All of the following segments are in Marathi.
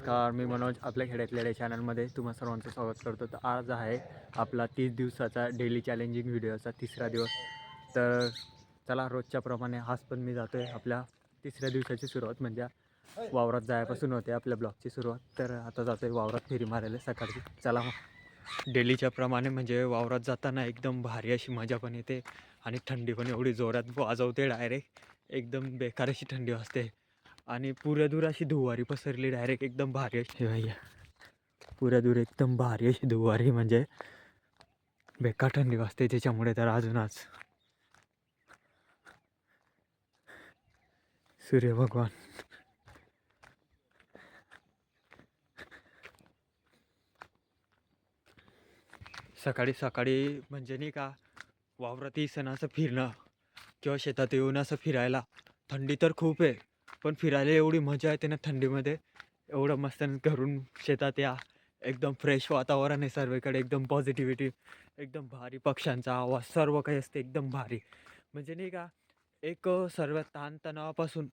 मी मनोज आपल्या खेड्यातल्या चॅनलमध्ये तुम्हा सर्वांचं स्वागत करतो. तर आज आहे आपला तीस दिवसाचा डेली चॅलेंजिंग व्हिडिओचा तिसरा दिवस. तर चला रोजच्या प्रमाणे आज पण मी जातो आहे आपल्या तिसऱ्या दिवसाची सुरुवात म्हणजे वावरात जायपासून होते आपल्या ब्लॉगची सुरुवात. तर आता जातो आहे वावरात फेरी मारायला सकाळची. चला मग. डेलीच्या प्रमाणे म्हणजे वावरात जाताना एकदम भारी अशी मजा पण येते आणि थंडी पण एवढी जोरात वाजवते डायरेक्ट. एकदम बेकार अशी थंडी वाजते. आणि पुऱ्या दूर अशी धुवारी पसरली डायरेक्ट एकदम भारी अशी. भैया पुऱ्या दूर एकदम भारी अशी धुवारी म्हणजे बेकार थंडी वाजते त्याच्यामुळे तर अजूनच. सूर्य भगवान. सकाळी सकाळी म्हणजे नाही का वावरात सण असं फिरणं किंवा शेतात येऊन असं फिरायला थंडी तर खूप आहे. पण फिरायला एवढी मजा येते ना थंडीमध्ये. एवढं मस्त घरून शेतात या. एकदम फ्रेश वातावरण आहे सर्वेकडे. एकदम पॉझिटिव्हिटी एकदम भारी पक्ष्यांचा आवाज. सर्व काही असते. एकदम भारी. म्हणजे नाही का एक सर्व ताणतणावापासून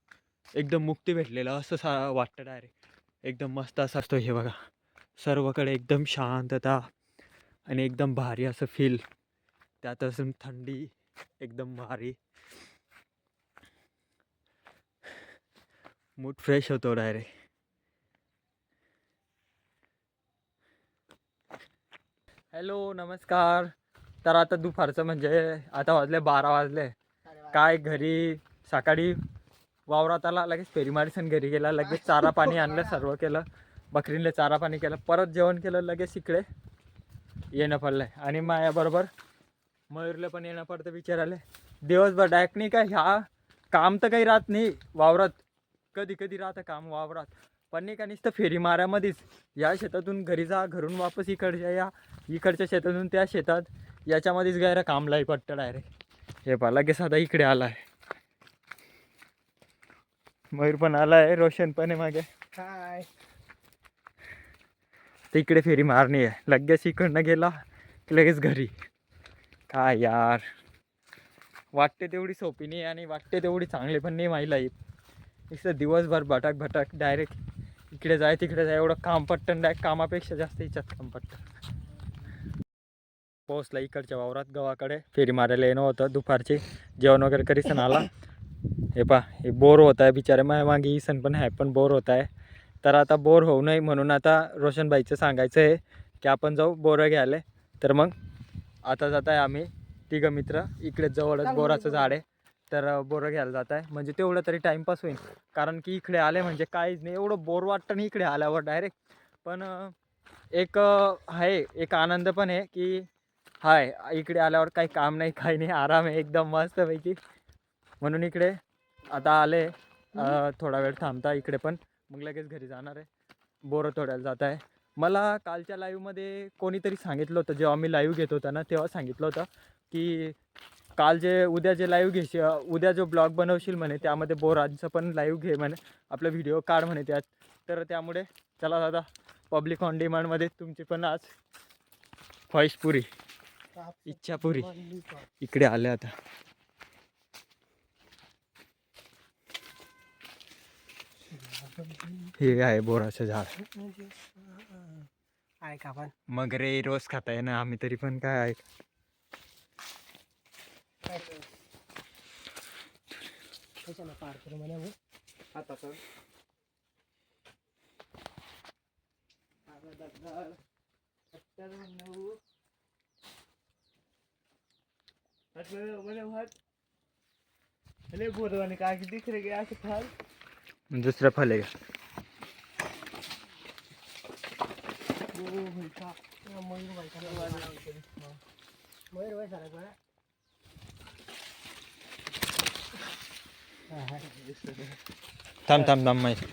एकदम मुक्ती भेटलेलं असं सा वाटतं डायरेक्ट एकदम मस्त असं असतो हे बघा. सर्वकडे एकदम शांतता आणि एकदम भारी असं फील त्यात असून थंडी. एकदम भारी. मूड फ्रेश होतो डायरेक्ट. हॅलो नमस्कार. तर आता दुपारचं म्हणजे आता वाजले बारा वाजले. काय घरी सकाळी वावरात आला लगेच पेरीमारीसन घरी गेला लगेच चारा पाणी आणलं सर्व केलं. बकरीला चारा पाणी केलं परत जेवण केलं लगेच इकडे येणं पडलं आहे आणि मायाबरोबर मयूरला पण येणं पडतं विचारायला दिवसभर डायरेक्ट नाही का ह्या काम तर काही राहत नाही वावरात. कधी कधी राहतं काम वावरात. पण नाही का नुसतं फेरी माऱ्यामध्येच या शेतातून घरी जा घरून वापस इकडच्या या. इकडच्या शेतातून त्या शेतात. याच्यामध्येच गायरा कामलाही पडतं डायरेक्ट हे पहा लगेच आता इकडे आला आहे मयूर पण आला आहे रोशन पण आहे मागे. काय इकडे फेरी मारणी आहे. लगेच इकडनं गेला की लगेच घरी. काय यार. वाटते तेवढी सोपी नाही आणि वाटते तेवढी चांगली पण नाही माहिला नुसतं दिवसभर भटक भटक डायरेक्ट इकडे जाय तिकडे जाय एवढं काम पट्टन डायरेक्ट कामापेक्षा जास्त हिच्यात काम पट्टन पोहोचला इकडच्या वावरात गावाकडे फेरी मारायला येणं होतं दुपारची. जेवण वगैरे करीसन आला. हे पा हे बोर होत आहे बिचारे. माझ्या मागे सण पण आहे पण बोर होत आहे. तर आता बोर होऊ नये म्हणून आता रोशनबाईचं सांगायचं आहे की आपण जाऊ बोरं घ्यायला. तर मग आता जात आहे आम्ही तिघं मित्र इकडे जवळच बोराचं झाड आहे. तर बोरं घ्यायला जात आहे. म्हणजे तेवढं तरी टाईमपास होईल. कारण की इकडे आले म्हणजे काहीच नाही. एवढं बोर वाटतं नाही इकडे आल्यावर डायरेक्ट पण एक आहे. एक आनंद पण आहे की हाय इकडे आल्यावर काही काम नाही काही नाही. आराम आहे. एकदम मस्तपैकी. म्हणून इकडे आता आले. थोडा वेळ थांबता इकडे पण. मग लगेच घरी जाणार आहे. बोरं तोडायला जात आहे. मला कालच्या लाईव्हमध्ये कोणीतरी सांगितलं होतं. जेव्हा मी लाईव्ह घेत होता ना तेव्हा सांगितलं होतं की काल जे उद्या जे लाईव्ह घेशी उद्या जो ब्लॉग बनवशील म्हणे त्यामध्ये बोरांचं पण लाईव्ह घे म्हणे आपला व्हिडिओ काढ म्हणे त्यात. तर त्यामुळे चला दादा पब्लिक ऑन डिमांडमध्ये तुमची पण आज ख्वाहिश पुरी. इच्छा पुरी इकडे आले आता. हे आहे बोराचं झाड. आहे का पण. मग रे रोज खाताय ना आम्ही तरी पण काय आहे कशाला पार करू म्हणे मग आता सर अरे काय दिख रे असे फाल दुसरा फल आहे मयूर भाई मयूर भाई सारा थांब थांब थांब माहिती.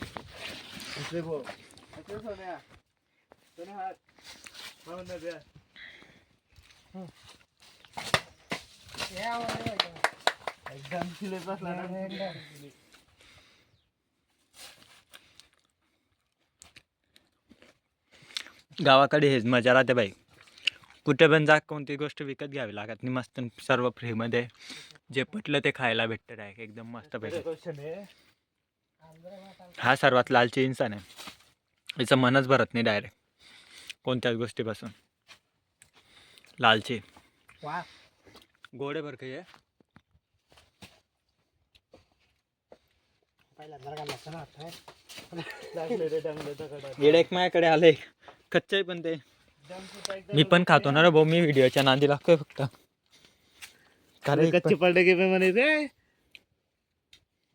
एकदम बसला ना. गावाकडे हेच मजा राहते बाई. कुठे पण जा कोणती गोष्ट विकत घ्यावी लागत नाही. मस्त सर्व फ्रीमध्ये जे पटलं ते खायला भेटतं डायरेक्ट एकदम मस्त आहे. हा सर्वात लालची इन्सान आहे. याचं मनच भरत नाही डायरेक्ट कोणत्याच गोष्टीपासून. लालची. गोडे बरं काही येडे एक माझ्याकडे आले कच्चे पण ते. मी पण खातो ना रे भाऊ मी व्हिडिओच्या नांदी लागतोय फक्त. कच्चे पडले पे म्हणे रे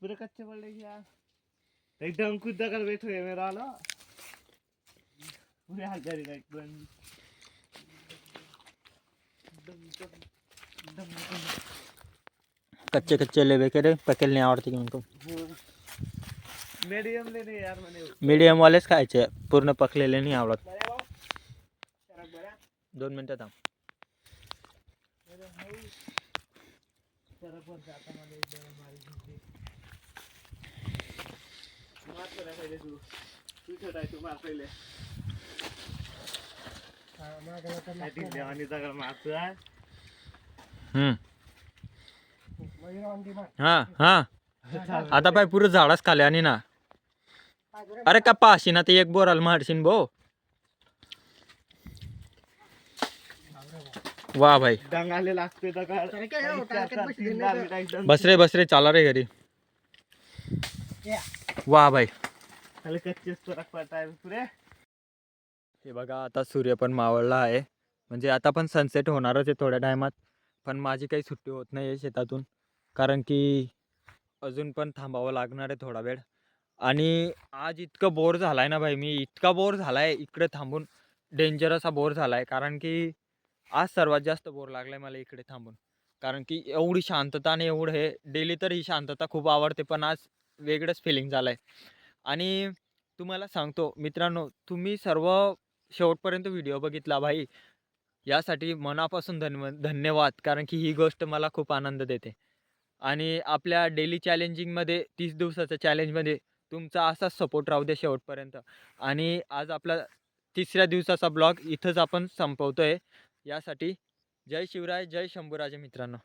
पूरे कच्चे पडले क्या एकदम खुद कर बैठो है मेरा ना पूरे जारी का एकदम कच्चे कच्चे ले बेके रे पकेल नाही आवडते की उनको. मीडियम लेने यार मैंने मीडियम वालेच खायचे पूर्ण पकलेले नाही आवडत. दोन मिनटं थांब. आणि दगड हा. हा. आता पाय पुरं झाडच खाले आणि ना. अरे का पाशी ना ते एक बोराल मारशीन भाऊ. वा भाई. लागते काय? हो, चार- टाकत चार- बसली तीन नाही डाग तर. एकदम. बस रे बस रे चाला रे घरी. या. वा भाई. खाली कच्चेच फरक पडताय पुरे हे बघा आता सूर्य पण मावळला आहे. म्हणजे आता पण सनसेट होणारच आहे थोड्या टायमात पण माझी काही सुट्टी होत नाही आहे शेतातून. कारण की अजून पण थांबावं लागणार आहे थोडा वेळ. आणि आज इतकं बोर झाला आहे ना भाई मी इतका बोर झाला आहे इकडे थांबून. डेंजर असा बोर झाला आहे कारण की आज सर्वात जास्त बोर लागला आहे मला इकडे थांबून. कारण की एवढी शांतता आणि एवढं हे डेली तर ही शांतता खूप आवडते पण आज वेगळंच फिलिंग झालं आहे आणि तुम्हाला सांगतो मित्रांनो तुम्ही सर्व शेवटपर्यंत व्हिडिओ बघितला भाई. यासाठी मनापासून धन्य धन्यवाद कारण की ही गोष्ट मला खूप आनंद देते. आणि आपल्या डेली चॅलेंजिंगमध्ये तीस दिवसाच्या चॅलेंजमध्ये तुमचा असाच सपोर्ट राहू दे शेवटपर्यंत. आणि आज आपला तिसऱ्या दिवसाचा ब्लॉग इथंच आपण संपवतो आहे यासाठी जय शिवराय जय शंभूराजे मित्रांनो.